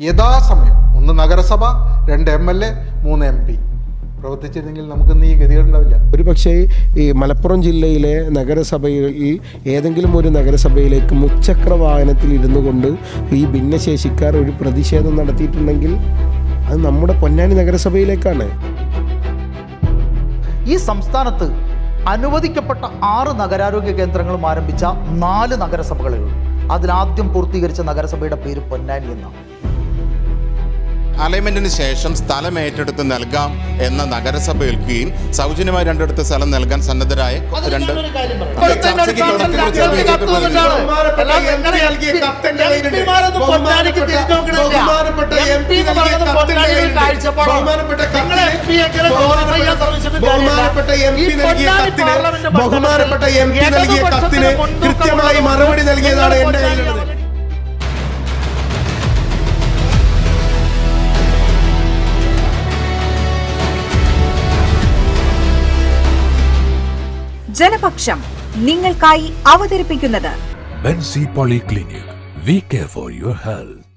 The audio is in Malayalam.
യഥാസമയം ഒന്ന് നഗരസഭ രണ്ട് എം എൽ എ മൂന്ന് എം പി. പ്രവർത്തിച്ചിരുന്നെങ്കിൽ നമുക്കിന്ന് ഈ ഗതികളുണ്ടാവില്ല ഒരു പക്ഷേ ഈ മലപ്പുറം ജില്ലയിലെ നഗരസഭയിൽ ഏതെങ്കിലും ഒരു നഗരസഭയിലേക്ക് മുച്ചക്ര വാഹനത്തിൽ ഇരുന്നു കൊണ്ട് ഈ ഭിന്നശേഷിക്കാർ ഒരു പ്രതിഷേധം നടത്തിയിട്ടുണ്ടെങ്കിൽ അത് നമ്മുടെ പൊന്നാനി നഗരസഭയിലേക്കാണ്. ഈ സംസ്ഥാനത്ത് അനുവദിക്കപ്പെട്ട ആറ് നഗരാരോഗ്യ കേന്ദ്രങ്ങളും ആരംഭിച്ച നാല് നഗരസഭകളേ ഉള്ളൂ. അതിലാദ്യം പൂർത്തീകരിച്ച നഗരസഭയുടെ പേര് പൊന്നാനി എന്നാണ്. അലൈൻമെന്റിന് ശേഷം സ്ഥലം ഏറ്റെടുത്ത് നൽകാം എന്ന നഗരസഭ ഏൽക്കുകയും സൗജന്യമായി രണ്ടിടത്ത് സ്ഥലം നൽകാൻ സന്നദ്ധരായ രണ്ട് ബഹുമാനപ്പെട്ട എം പി നൽകിയ കത്തിന് ബഹുമാനപ്പെട്ട എം പി നൽകിയ കത്തിന് കൃത്യമായി മറുപടി നൽകിയതാണ് എന്റെ കയ്യിലുള്ളത്. ജനപക്ഷം നിങ്ങൾക്കായി അവതരിപ്പിക്കുന്നത് Benzy poly clinic we care for your health